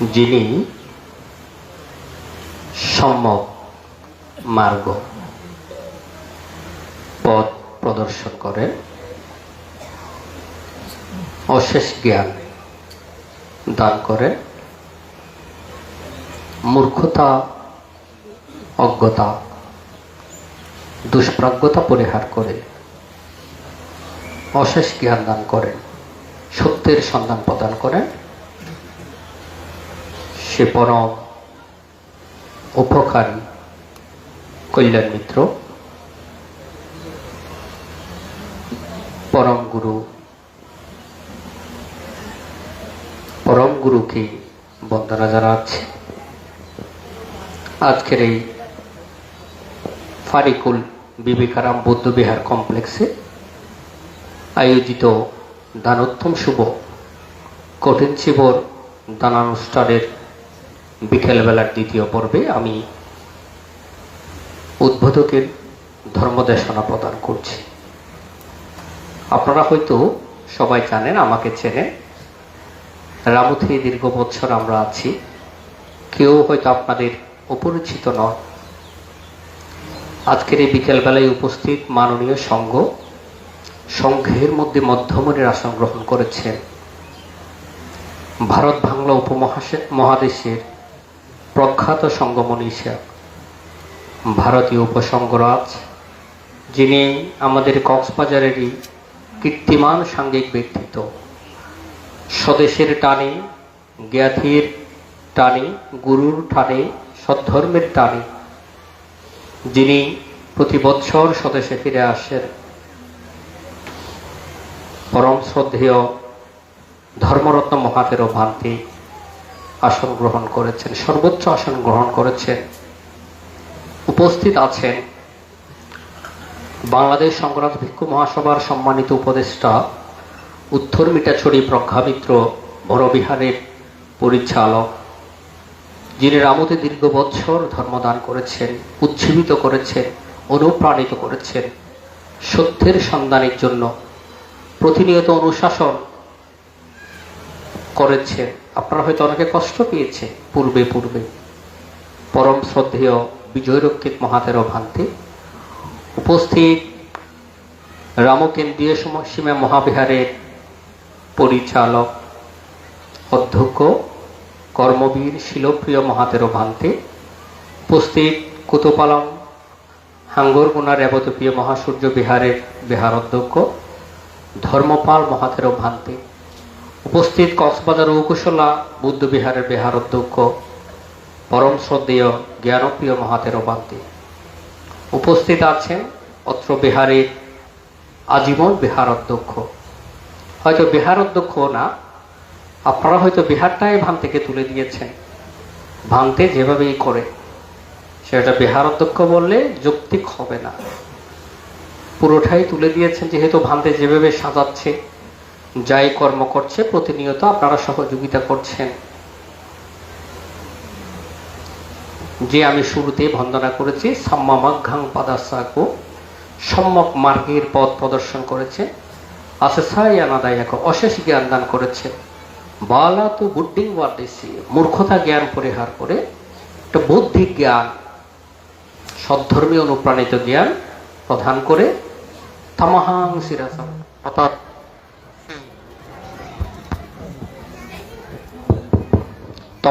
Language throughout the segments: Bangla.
যিনি সম্যক মার্গ পথ প্রদর্শন করেন, অশেষ জ্ঞান দান করেন, মূর্খতা, অজ্ঞতা, দুষ্প্রাজ্ঞতা পরিহার করে অশেষ জ্ঞান দান করেন, সত্যের সন্ধান প্রদান করেন সে পরম উপকারী কল্যাণ মিত্র, পরম গুরু, পরম গুরুকে বন্দনা জানাচ্ছি। আজকের এই ফারিকুল বিবেকারাম বৌদ্ধবিহার কমপ্লেক্সে আয়োজিত দানোত্তম শুভ কঠিন শিবর দানানুষ্ঠানের বিকেলবেলার দ্বিতীয় পর্বে আমি উদ্বোধকের ধর্মদেশনা প্রদান করছি। আপনারা হয়তো সবাই জানেন, আমাকে চেনেন। রামুথি দীর্ঘ বছর আমরা আছি। কেউ হয়তো আপনাদের অপরিচিত নয় আজকের এই বিকেলবেলায় উপস্থিত মাননীয় সংঘ, সংঘের মধ্যে মধ্যমণির আসন গ্রহণ করেছেন। ভারত বাংলা উপমহাদেশের মহাদেশের প্রখ্যাত সংগমনীষা ভারতীয় উপসংঘরাজ যিনি আমাদের কক্সবাজারেরই কীর্তিমান সাংঘিক ব্যক্তিত্ব। স্বদেশের টানে, জ্ঞাতির টানে, গুরুর টানে সদ্ধর্মের টানে, যিনি প্রতি বৎসর স্বদেশে ফিরে আসেন। পরম শ্রদ্ধেয় ধর্মরত্ন মহাতের ভান্তি আসন গ্রহণ করেছেন, সর্বোচ্চ আসন গ্রহণ করেছেন, উপস্থিত আছেন বাংলাদেশ সংগ্রাম ভিক্ষু মহাসভার সম্মানিত উপদেষ্টা, উত্তর মিটাছড়ি প্রজ্ঞামিত্র বড়বিহারের পরিচালক, যিনি রামতে দীর্ঘ বৎসর ধর্মদান করেছেন, উজ্জীবিত করেছেন, অনুপ্রাণিত করেছেন, সত্যের সন্ধানের জন্য প্রতিনিয়ত অনুশাসন করেছে আপনারা হয়তো অনেকে কষ্ট পেয়েছে পূর্বে পূর্বে। পরম শ্রদ্ধেয় বিজয়রক্ষিত মহাতের ভান্তি। উপস্থিত রামকেন্দ্রীয় সীমা মহাবিহারের পরিচালক, অধ্যক্ষ, কর্মবীর, শিলপ্রিয় মহাতের ভান্তে। উপস্থিত কুতোপালং হাঙ্গরগুনা রেবতপ্রিয় মহাসূর্য বিহারের বিহার অধ্যক্ষ, ধর্মপাল মহাতের ভান্তে। উপস্থিত কক্সবাজার ঔকুশলা বুদ্ধ বিহারের বিহার অধ্যক্ষ, পরম শ্রদ্ধেয় জ্ঞানপ্রিয় মহাতের ভান্তে উপস্থিত আছেন অত্র বিহারের আজীবন বিহার অধ্যক্ষ। হয়তো বিহার অধ্যক্ষ না, আপনারা হয়তো বিহারটাই ভান থেকে তুলে দিয়েছেন। ভাঙতে যেভাবেই করে, সেটা বিহার অধ্যক্ষ বললে যৌক্তিক হবে না। পুরোটাই তুলে দিয়েছেন, যেহেতু ভান্তে যেভাবে সাজাচ্ছে যাই কর্ম করছে, প্রতিনিয়ত আপনারা সহযোগিতা করছেন। যে আমি শুরুতে বন্দনা করেছি সাম্মামাঘাং পাদাসাকো সম্যক মার্গের পথ প্রদর্শন করেছে আসেসায়ানাদায়াক অশেষ জ্ঞান দান করেছে। বালা তো বুদ্ধিং ওয়ার্ডেসি মূর্খতা জ্ঞান পরিহার করে, একটা বুদ্ধি জ্ঞান সদ্ধর্মী অনুপ্রাণিত জ্ঞান প্রদান করে, তামাহাং সিরাসাম অর্থাৎ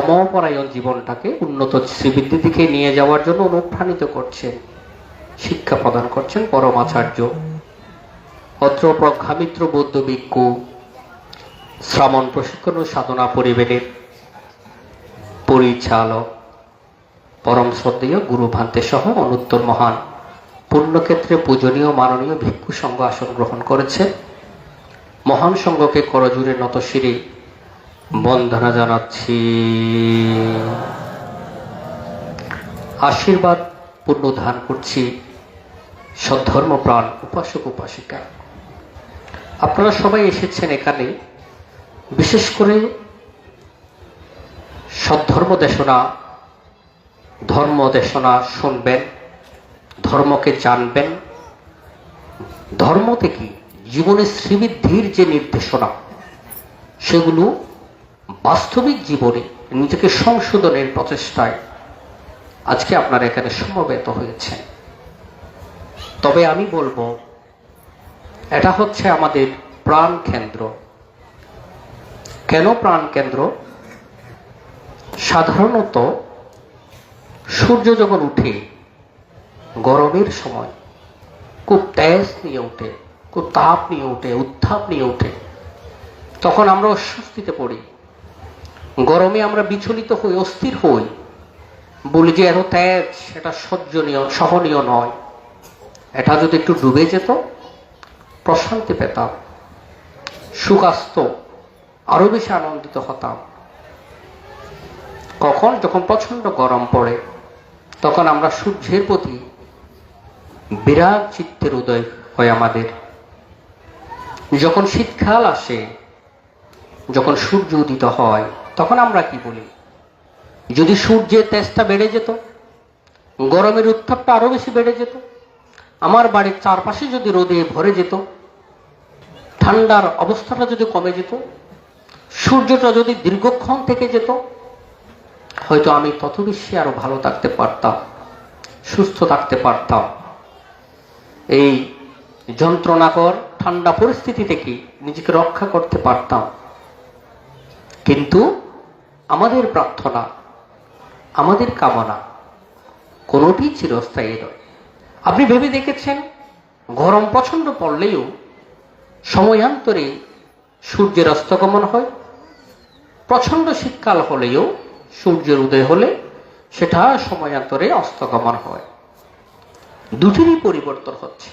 তমপরায়ণ জীবনটাকে উন্নত শ্রীবৃদ্ধির দিকে নিয়ে যাওয়ার জন্য অনুপ্রাণিত করছেন, শিক্ষা প্রদান করছেন পরমাচার্য। অত্র প্রজ্ঞামিত্র বৌদ্ধ ভিক্ষু শ্রমণ প্রশিক্ষণ ও সাধনা পরিবেদের পরিচালক, পরম শ্রদ্ধেয় গুরু ভান্তে সহ অনুত্তর মহান, পুণ্যক্ষেত্রে পূজনীয় মাননীয় ভিক্ষু সংঘ আসন গ্রহণ করেছে। মহান সংঘকে করজুড়ে নত শিরে বন্দনা জানাচ্ছি। আশীর্বাদ পূর্ণ ধান করছি সদ্ধর্ম প্রাণ, উপাসক, উপাসিকা। আপনারা সবাই এসেছেন এখানে, বিশেষ করে সদ্ধর্ম দেশনা, ধর্ম দেশনা শুনবেন, ধর্মকে জানবেন। ধর্ম থেকে জীবনের শ্রীবৃদ্ধির যে নির্দেশনা, সেগুলো বাস্তবিক জীবনে নিজেকে সংশোধনের প্রচেষ্টায় আজকে আপনারা এখানে সমবেত হয়েছেন। তবে আমি বলব, এটা হচ্ছে আমাদের প্রাণ কেন্দ্র। কেন প্রাণ কেন্দ্র? সাধারণত সূর্য যখন উঠে, গরমের সময় খুব তেজ নিয়ে ওঠে খুব তাপ নিয়ে ওঠে উত্তাপ নিয়ে ওঠে তখন আমরা অস্বস্তিতে পড়ি। গরমে আমরা বিচলিত হই, অস্থির হই। বলি যে এত ত্যাগ এটা সহ্যনীয় সহনীয় নয়। এটা যদি একটু ডুবে যেত, প্রশান্তি পেতাম সুখ আসত আরও বেশি আনন্দিত হতাম। কখন? যখন প্রচণ্ড গরম পড়ে, তখন আমরা সূর্যের প্রতি বিরাট চিত্তের উদয় হয় আমাদের। যখন শীতকাল আসে, যখন সূর্য উদিত হয় তখন আমরা কি বলি? যদি সূর্যের তেজটা বেড়ে যেত, গরমের উত্তাপটা আরও বেশি বেড়ে যেত, আমার বাড়ির চারপাশে যদি রোদে ভরে যেত, ঠান্ডার অবস্থাটা যদি কমে যেত, সূর্যটা যদি দীর্ঘক্ষণ থেকে যেত, হয়তো আমি তত বেশি আরও ভালো থাকতে পারতাম, সুস্থ থাকতে পারতাম। এই যন্ত্রণাকর ঠান্ডা পরিস্থিতি থেকে নিজেকে রক্ষা করতে পারতাম। কিন্তু আমাদের প্রার্থনা, আমাদের কামনা কোনোটি চিরস্থায়ী নয়। আপনি ভেবে দেখেছেন, গরম পছন্দ পড়লেও সময়ান্তরে সূর্যের অস্তগমন হয় প্রচণ্ড শীতকাল হলেও সূর্যের উদয় হলে সেটা সময়ান্তরে অস্তগমন হয়। দুটিরই পরিবর্তন হচ্ছে।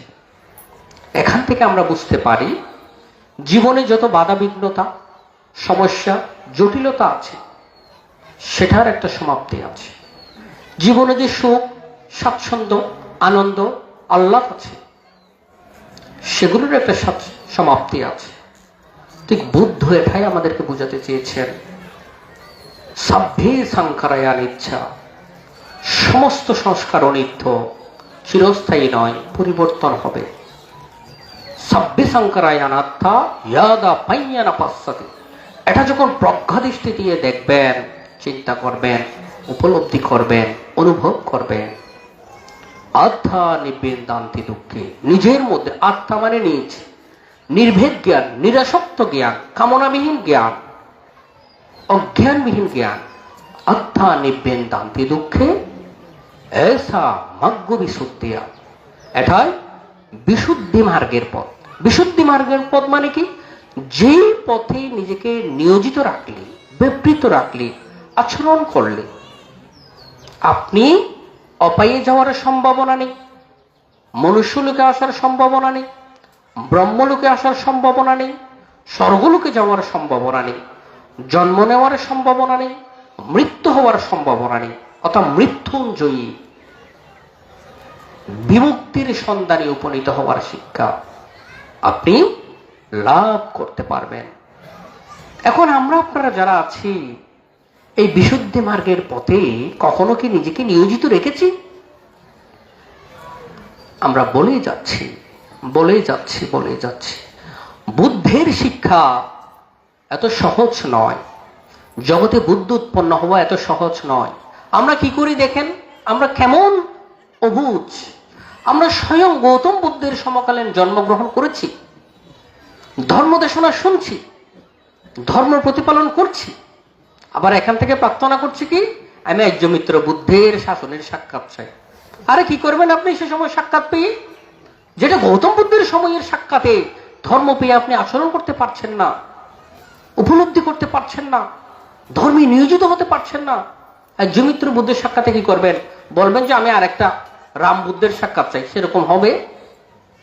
এখান থেকে আমরা বুঝতে পারি, জীবনে যত বাধা বিঘ্নতা সমস্যা, জটিলতা আছে সেটার একটা সমাপ্তি আছে। জীবনে যে সুখ, স্বাচ্ছন্দ্য, আনন্দ, আহ্লাদ আছে, সেগুলোর একটা সমাপ্তি আছে। ঠিক বুদ্ধ এটাই আমাদেরকে বোঝাতে চেয়েছেন। সাভ্যে সংকারায়ান ইচ্ছা। সমস্ত সংস্কার অনিত্য, চিরস্থায়ী নয়, পরিবর্তন হবে। সাভ্যে সংকারায়ান আত্মা ইয়াদা পাইয়ানা পাশ্চাতে এটা যখন প্রজ্ঞা দৃষ্টি দিয়ে দেখবেন চিন্তা করবেন, উপলব্ধি করবেন, অনুভব করবেন। আত্মা নিবেন দান্তি দুঃখে। নিজের মধ্যে আত্মা মানে নিজ। নির্ভেদ জ্ঞান, নিরাসক্ত জ্ঞান, কামনাবিহীন জ্ঞান, অজ্ঞানবিহীন জ্ঞান। আত্মা নিবেন দান্তি দুঃখে। এসা মাগ্য বিশুদ্ধিয়া। এটাই বিশুদ্ধি মার্গের পথ। বিশুদ্ধি মার্গের পথ মানে কি? যে পথে নিজেকে নিয়োজিত রাখলে, বিবৃত রাখলে আচরণ করলে আপনি অপায়ে যাওয়ার সম্ভাবনা নেই মনুষ্যলোকে আসার সম্ভাবনা নেই ব্রহ্মলোকে আসার সম্ভাবনা নেই স্বর্গলোকে যাওয়ার সম্ভাবনা নেই, জন্ম নেওয়ার সম্ভাবনা নেই, মৃত্যু হওয়ার সম্ভাবনা নেই, অর্থাৎ মৃত্যুঞ্জয়ী বিমুক্তির সন্ধানে উপনীত হওয়ার শিক্ষা আপনি লাভ করতে পারবেন। এখন আমরা আপনারা যারা আছি এই বিশুদ্ধি মার্গের পথে কখনো কি নিজেকে নিয়োজিত রেখেছি? আমরা বলেই যাচ্ছি বলেই যাচ্ছি বলেই যাচ্ছি। বুদ্ধের শিক্ষা এত সহজ নয়। জগতে বুদ্ধ উৎপন্ন হওয়া এত সহজ নয়। আমরা কি করি দেখেন? আমরা কেমন অবুজ। আমরা স্বয়ং গৌতম বুদ্ধের সমকালীন জন্মগ্রহণ করেছি। ধর্ম দেশনা শুনছি। ধর্ম প্রতিপালন করছি। আবার এখান থেকে প্রার্থনা করছি কি? আমি একজন মিত্র বুদ্ধের শাসনের সাক্ষাৎ চাই। আরে কি করবেন আপনি সে সময় সাক্ষাৎ পেয়ে? যেটা গৌতম বুদ্ধের সময়ের সাক্ষাতে ধর্ম পেয়ে আপনি আচরণ করতে পারছেন না, উপলব্ধি করতে পারছেন না, ধর্মে নিয়োজিত হতে পারছেন না, একজন মিত্র বুদ্ধের সাক্ষাতে কি করবেন? বলবেন যে আমি আরেকটা রাম বুদ্ধের সাক্ষাৎ চাই। সেরকম হবে?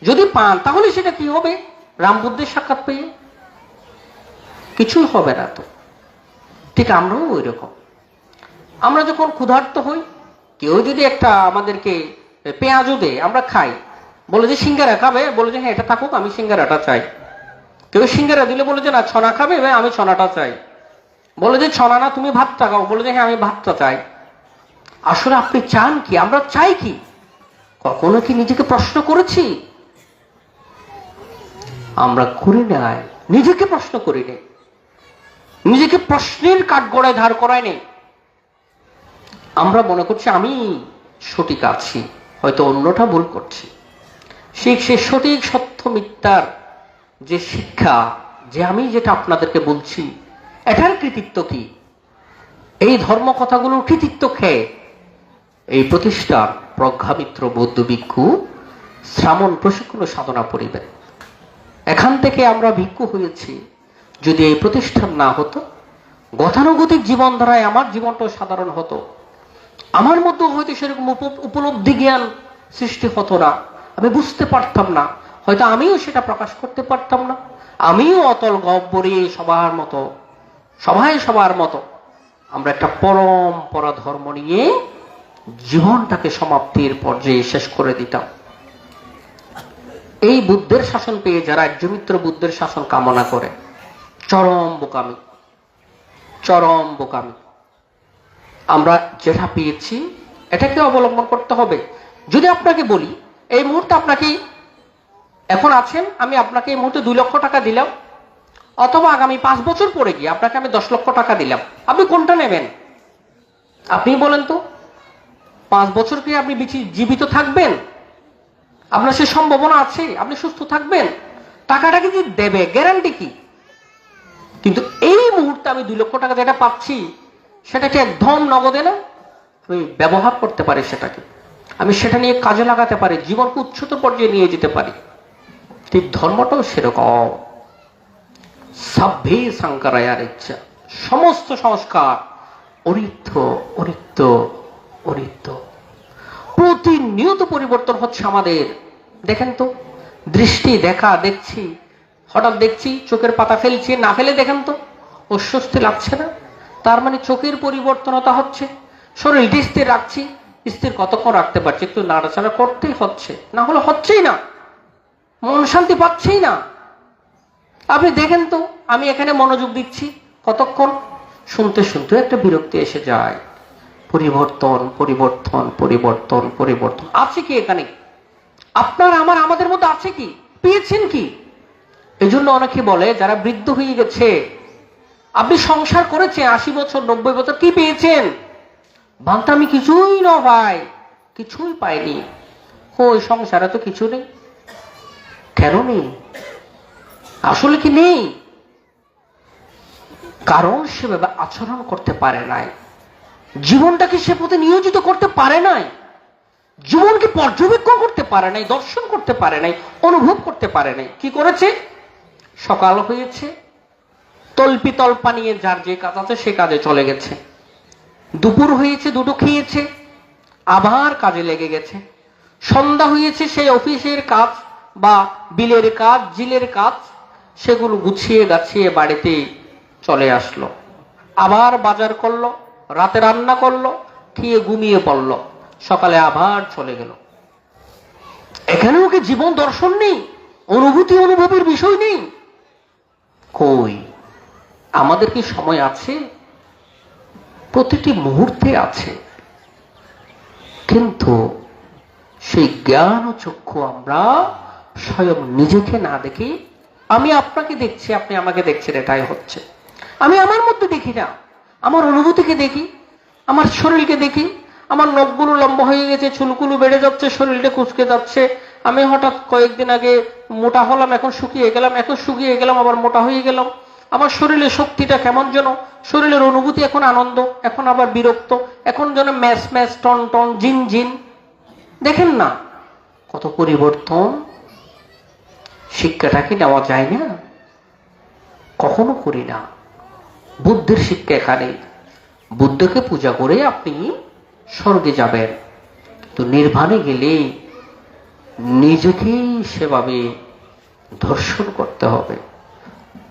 যদি পান, তাহলে সেটা কি হবে? রাম বুদ্ধের সাক্ষাৎ পেয়ে? কিছুই হবে না তো। ঠিক আমরাও ওই রকম আমরা যখন ক্ষুধার্ত হই, কেউ যদি একটা আমাদেরকে পেঁয়াজও দেয়, আমরা খাই। বলে যে সিঙ্গারা খাবে, বলে যে হ্যাঁ এটা থাকুক, আমি সিঙ্গারাটা চাই। কেউ সিঙ্গারা দিলে বলে যে, না, ছনা খাবে ভাই আমি ছনাটা চাই। বলে যে, ছনা না, তুমি ভাতটা খাও। বলে যে হ্যাঁ আমি ভাতটা চাই। আসলে আপনি চান কি? আমরা চাই কি? কখনো কি নিজেকে প্রশ্ন করেছি? আমরা করি নাই। নিজেকে প্রশ্ন করি নাই। নিজেকে প্রশ্নের কাঠগড়ায় ধার করায় নেই আমরা মনে করছি আমি সঠিক আছি, হয়তো অন্যটা ভুল করছি। সেই সে সঠিক সত্য মিথ্যার যে শিক্ষা, যে আমি যেটা আপনাদেরকে বলছি, এটার কৃতিত্ব কি? এই ধর্ম কথাগুলোর কৃতিত্ব খেয়ে এই প্রতিষ্ঠান প্রজ্ঞামিত্র, বৌদ্ধ ভিক্ষু, শ্রামণ প্রশিক্ষণ সাধনা পরিবেন এখান থেকে আমরা ভিক্ষু হয়েছি। যদি এই প্রতিষ্ঠান না হতো, গতানুগতিক জীবনধারায় আমার জীবনটাও সাধারণ হতো। আমার মধ্যে হয়তো সেরকম উপ- উপলব্ধি জ্ঞান সৃষ্টি হতো না। আমি বুঝতে পারতাম না। হয়তো আমিও সেটা প্রকাশ করতে পারতাম না। আমিও অতল গব্বরে সবার মতো সবাই সবার মতো আমরা একটা পরম্পরা ধর্ম নিয়ে জীবনটাকে সমাপ্তির পর্যায়ে শেষ করে দিতাম। এই বুদ্ধের শাসন পেয়ে যারা একজমিত্র বুদ্ধের শাসন কামনা করে চরম বোকামি চরম বোকামি। আমরা যেটা পেয়েছি, এটাকে অবলম্বন করতে হবে। যদি আপনাকে বলি, এই মুহূর্তে আপনাকে এখন আছেন, আমি আপনাকে এই মুহূর্তে দুই লক্ষ টাকা দিলাম, অথবা আগামী পাঁচ বছর পরে গিয়ে আপনাকে আমি দশ লক্ষ টাকা দিলাম। আপনি কোনটা নেবেন? আপনি বলেন তো, পাঁচ বছর কি আপনি জীবিত থাকবেন? আপনার সে সম্ভাবনা আছে, আপনি সুস্থ থাকবেন? টাকাটা কি দেবে গ্যারান্টি কি? কিন্তু এই মুহূর্তে আমি দুই লক্ষ টাকা যেটা পাচ্ছি সেটাকে একদম নগদে না? আমি ব্যবহার করতে পারি সেটাকে। আমি সেটা নিয়ে কাজে লাগাতে পারি, জীবনকে উচ্চতর পর্যায়ে নিয়ে যেতে পারি। ঠিক ধর্মটাও সেরকম। সাভ্যে শঙ্করায়ার ইচ্ছা। সমস্ত সংস্কার। অরিত্য অরিত্য অরিত্য প্রতিনিয়ত পরিবর্তন হচ্ছে আমাদের। দেখেন তো, দৃষ্টি দেখা, দেখছি। হঠাৎ দেখছি চোখের পাতা ফেলছি, না ফেলে দেখেন তো। অস্বস্তি লাগছে না। তার মানে চোখের পরিবর্তনতা হচ্ছে। শরীরটি স্থির রাখছি, স্থির কতক্ষণ রাখতে পারছি? একটু নাড়াচাড়া করতেই হচ্ছে। না হলে হচ্ছেই না। মন শান্তি পাচ্ছেই না। আপনি দেখেন তো, আমি এখানে মনোযোগ দিচ্ছি কতক্ষণ? শুনতে শুনতে একটা বিরক্তি এসে যায়। পরিবর্তন পরিবর্তন পরিবর্তন পরিবর্তন। আছে কি এখানে? আপনার, আমার, আমাদের মধ্যে আছে কি? পেয়েছেন কি? এই জন্য অনেকে বলে, যারা বৃদ্ধ হয়ে গেছে, আপনি সংসার করেছেন, আশি বছর, নব্বই বছর, কি পেয়েছেন? ভাঙতে আমি কিছুই না ভাই, কিছুই পাইনি। ওই সংসারে তো কিছু নেই। কেন নেই? আসলে কি নেই? কারণ সেভাবে আচরণ করতে পারে নাই। জীবনটাকে সে পথে নিয়োজিত করতে পারে নাই। জীবনকে পর্যবেক্ষণ করতে পারে নাই, দর্শন করতে পারে নাই, অনুভব করতে পারে নাই। কি করেছে? সকাল হয়েছে, তল্পি তল্পা নিয়ে যার যে কাজ আছে সে কাজে চলে গেছে। দুপুর হয়েছে, দুটো খেয়েছে, আবার কাজে লেগে গেছে। সন্ধ্যা হয়েছে, সেই অফিসের কাজ বা বিলের কাজ, জিলের কাজ, সেগুলো গুছিয়ে গাছিয়ে বাড়িতে চলে আসলো। আবার বাজার করল, রাতে রান্না করল, খেয়ে ঘুমিয়ে পড়ল, সকালে আবার চলে গেল। এখানেও কি জীবন দর্শন নেই? অনুভূতি, অনুভবের বিষয় নেই? কই? আমাদের কি সময় আছে? প্রতিটি মুহূর্তে আছে। কিন্তু সেই জ্ঞান ও চক্ষু আমরা স্বয়ং নিজেকে না দেখি আমি আপনাকে দেখছি, আপনি আমাকে দেখছেন, এটাই হচ্ছে। আমি আমার মধ্যে দেখি না। আমার অনুভূতিকে দেখি, আমার শরীরকে দেখি। আমার নখগুলো লম্বা হয়ে গেছে, চুলগুলো বেড়ে যাচ্ছে, শরীরটা কুচকে যাচ্ছে আমি হঠাৎ কয়েকদিন আগে মোটা হলাম, এখন শুকিয়ে গেলাম, এখন শুকিয়ে গেলাম, আবার মোটা হয়ে গেলাম। আমার শরীরের শক্তিটা কেমন যেন? শরীরের অনুভূতি এখন আনন্দ, এখন আবার বিরক্ত, এখন যেন ম্যাচ ম্যাচ, টন টন জিন জিন দেখেন না, কত পরিবর্তন। শিক্ষাটা কি নেওয়া যায় না? কখনো করি না। বুদ্ধের শিক্ষা এখানে। বুদ্ধকে পূজা করে আপনি স্বর্গে যাবেন। তো নির্বাণে গেলে নিজেকেই সেভাবে ধর্ষণ করতে হবে।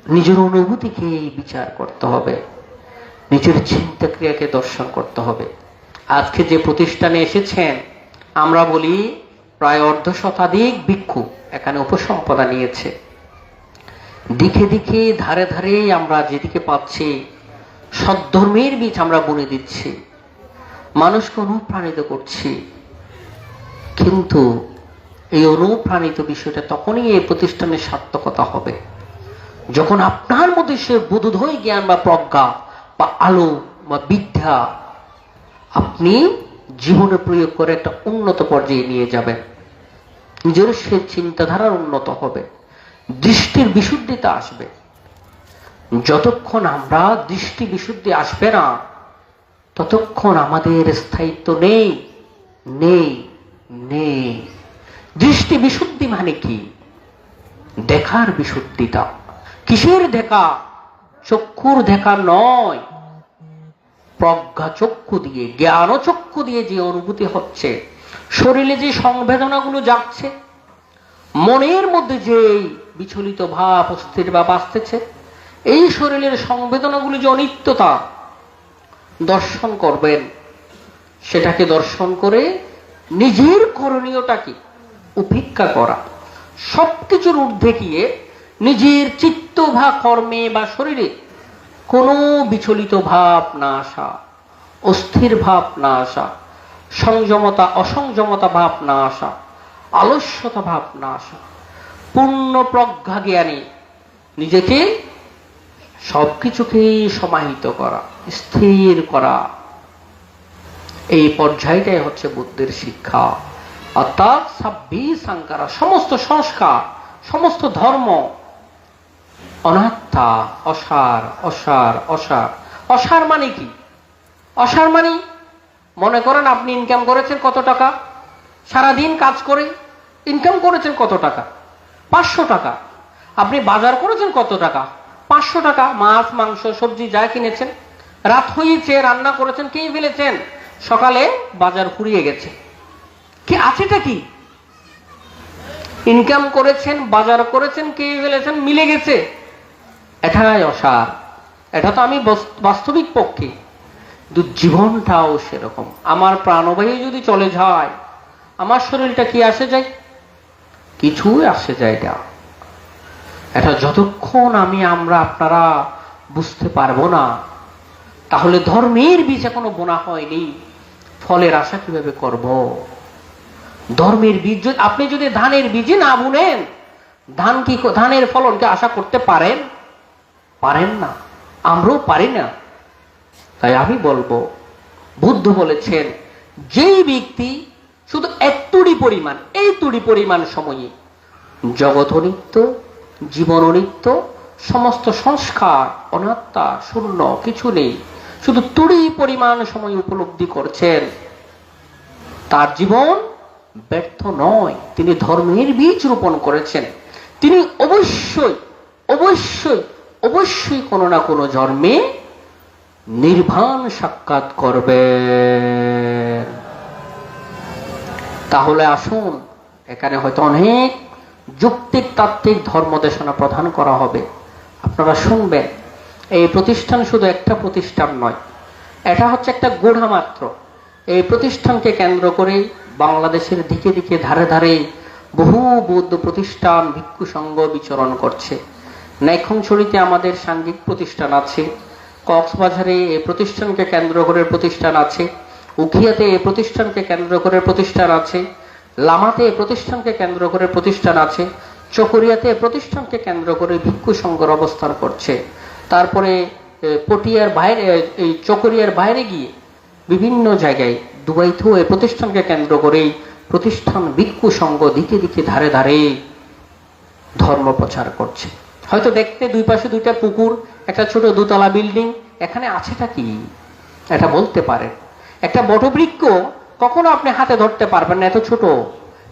নিজের অনুভূতিকে বিচার করতে হবে। নিজের চিন্তা ক্রিয়াকে দর্শন করতে হবে। আজকে যে প্রতিষ্ঠানে এসেছেন, আমরা বলি প্রায় অর্ধ শতাধিক ভিক্ষু এখানে উপসম্পদা নিয়েছে। দিকে দিকে, ধারে ধারে আমরা যেদিকে পাচ্ছি সদ্ধর্মের বীজ আমরা বুনে দিচ্ছি। মানুষকে অনুপ্রাণিত করছি। কিন্তু এই অনুপ্রাণিত বিষয়টা তখনই এই প্রতিষ্ঠানের সার্থকতা হবে। যখন আপনার মধ্যে সে বোধোদয় জ্ঞান বা প্রজ্ঞা বা আলো বা বিদ্যা আপনি জীবনে প্রয়োগ করে একটা উন্নত পর্যায়ে নিয়ে যাবেন। নিজের সে চিন্তাধারার উন্নত হবে। দৃষ্টির বিশুদ্ধিতা আসবে। যতক্ষণ আমরা দৃষ্টি বিশুদ্ধি আসবে না, ততক্ষণ আমাদের স্থায়িত্ব নেই নেই নেই। দৃষ্টি বিশুদ্ধি মানে কি? দেখার বিশুদ্ধিতা। কিসের দেখা? চক্ষুর দেখা নয়। প্রজ্ঞা চক্ষু দিয়ে, জ্ঞান চক্ষু দিয়ে যে অনুভূতি হচ্ছে, শরীরে যে সংবেদনাগুলো যাচ্ছে মনের মধ্যে যে বিচলিত ভাব অস্থির ভাব আসতেছে, এই শরীরের সংবেদনাগুলো যে অনিত্যতা, দর্শন করবেন। সেটাকে দর্শন করে নিজের করণীয়টাকে উপেক্ষা করা। সবকিছুর ঊর্ধ্বে গিয়ে নিজের চিত্ত বা কর্মে বা শরীরে কোনো বিচলিত ভাব না আসা, অস্থির ভাব না আসা, সংযমতা, অসংযমতা ভাব না আসা, আলস্যতা ভাব না আসা, পূর্ণ প্রজ্ঞা জ্ঞানে নিজেকে সবকিছুকেই সমাহিত করা, স্থির করা। এই পর্যায়টাই হচ্ছে বুদ্ধের শিক্ষা। অর্থাৎ ছাব্বিশ সাংকারা সমস্ত সংস্কার, সমস্ত ধর্ম, অনাত্মা, অসার অসার অসার। অসার মানে কি? অসার মানে মনে করেন আপনি ইনকাম করেছেন কত টাকা? সারাদিন কাজ করে ইনকাম করেছেন কত টাকা? পাঁচশো টাকা। আপনি বাজার করেছেন কত টাকা? পাঁচশো টাকা। মাছ, মাংস, সবজি যা কিনেছেন। রাত হয়েছে, রান্না করেছেন কে ফেলেছেন? সকালে বাজার ফুরিয়ে গেছে। কি আছেটা কি? ইনকাম করেছেন, বাজার করেছেন কে ফেলেছেন, মিলে গেছে। এটাই অসার। এটা তো আমি বাস্তবিক পক্ষে। কিন্তু জীবনটাও সেরকম। আমার প্রাণবায়ু যদি চলে যায়, আমার শরীরটা কি আসে যায়? কিছুই আসে যায় না। এটা যতক্ষণ আমি, আমরা আপনারা বুঝতে পারব না, তাহলে ধর্মের বীজ এখনও বোনা হয়নি। ফলের আশা কীভাবে করব? ধর্মের বীজ আপনি যদি ধানের বীজই না বুনেন, ধান কি ধানের ফলন কি আশা করতে পারেন? পারেন না। আমরাও পারি না। তাই আমি বলব, বুদ্ধ বলেছেন, যেই ব্যক্তি শুধু এক তুড়ি পরিমাণ এই তুড়ি পরিমাণ সময়ে জগৎ অনিত্য, জীবন অনিত্য, সমস্ত সংস্কার অনাত্মা, শূন্য, কিছু নেই, শুধু তুড়ি পরিমাণ সময় উপলব্ধি করছেন, তার জীবন ব্যর্থ নয়। তিনি ধর্মের বীজ রোপণ করেছেন। তিনি অবশ্যই অবশ্যই অবশ্যই কোনো না কোনো জন্মে নির্বাণ সাক্ষাৎ করবে তাহলে আসুন, এখানে হয়তো অনেক যুক্তিক, তাত্ত্বিক ধর্ম দেশনা প্রদান করা হবে। আপনারা শুনবেন, এই প্রতিষ্ঠান শুধু একটা প্রতিষ্ঠান নয়, এটা হচ্ছে একটা গোড়া মাত্র। এই প্রতিষ্ঠানকে কেন্দ্র করে বাংলাদেশের দিকে দিকে ধারে ধারে বহু বৌদ্ধ প্রতিষ্ঠান, ভিক্ষু সংঘ বিচরণ করছে। নাইখংছড়িতে আমাদের সাংঘিক প্রতিষ্ঠান আছে, কক্সবাজারে এ প্রতিষ্ঠানকে কেন্দ্র করে প্রতিষ্ঠান আছে, উখিয়াতে এ প্রতিষ্ঠানকে কেন্দ্র করে প্রতিষ্ঠান আছে, লামাতে এই প্রতিষ্ঠানকে কেন্দ্র করে প্রতিষ্ঠান আছে, চকরিয়াতে প্রতিষ্ঠানকে কেন্দ্র করে ভিক্ষু সংঘর অবস্থান করছে। তারপরে পটিয়ার বাইরে এই চকরিয়ার বাইরে গিয়ে বিভিন্ন জায়গায় দুবাইতেও এই প্রতিষ্ঠানকে কেন্দ্র করেই প্রতিষ্ঠান ভিক্ষু সংঘ দিকে দিকে ধারে ধারে ধর্ম প্রচার করছে। হয়তো দেখতে দুই পাশে দুইটা পুকুর, একটা ছোট দুতলা বিল্ডিং, এখানে আছেটা কি? এটা বলতে পারেন। একটা বটবৃক্ষ কখনো আপনি হাতে ধরতে পারবেন না, এত ছোট।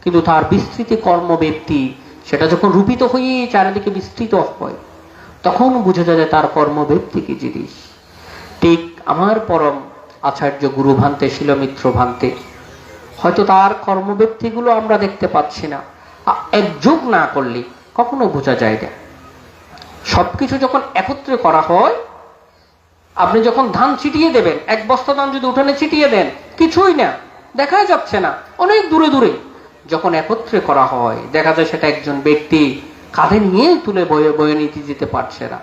কিন্তু তার বিস্তৃতি কর্মব্যক্তি, সেটা যখন রূপিত হয়ে চারিদিকে বিস্তৃত হয়, তখন বোঝা যায় তার কর্মব্যক্তি কি জিনিস। ঠিক আমার পরম আচার্য গুরু ভান্তে, শিলমিত্র ভান্তে। হয়তো তার কর্মব্যক্তিগুলো আমরা দেখতে পাচ্ছি না। একযোগ না করলে কখনো বোঝা যায় না। সবকিছু যখন একত্রে করা হয়, আপনি যখন ধান ছিটিয়ে দেবেন, এক বস্তা ধান যদি উঠানে ছিটিয়ে দেন, কিছুই না, দেখাই যাচ্ছে না, অনেক দূরে দূরে। যখন একত্রে করা হয়, দেখা যায় সেটা একজন ব্যক্তি কাঁধে নিয়ে তুলে বয়ে বয়ে নিতে যেতে পারছে না।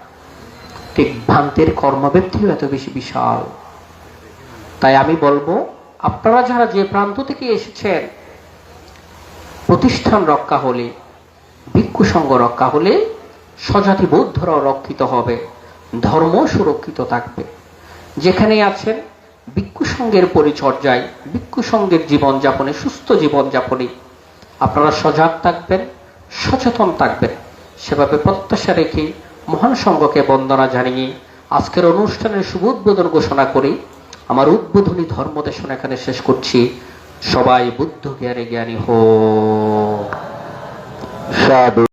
ঠিক ভ্রান্তের কর্মব্যক্তিও এত বেশি বিশাল। তাই আমি বলব, আপনারা যারা যে প্রান্ত থেকে এসেছেন, প্রতিষ্ঠান রক্ষা হলে, ভিক্ষু সংঘ রক্ষা হলে, স্বজাতি বৌদ্ধরাও রক্ষিত হবে, ধর্ম সুরক্ষিত থাকবে। যেখানে আছেন, ভিক্ষু সঙ্গের পরিচর্যায়, ভিক্ষু সঙ্গের জীবনযাপনে, সুস্থ জীবনযাপনে আপনারা সজাগ থাকবেন, সচেতন থাকবেন। সেভাবে প্রত্যাশা রেখে মহান সংঘকে বন্দনা জানিয়ে আজকের অনুষ্ঠানের শুভ উদ্বোধন ঘোষণা করি। আমার উদ্বোধনী ধর্মদেশন এখানে শেষ করছি। সবাই বুদ্ধ জ্ঞানে জ্ঞানী হো। সাধু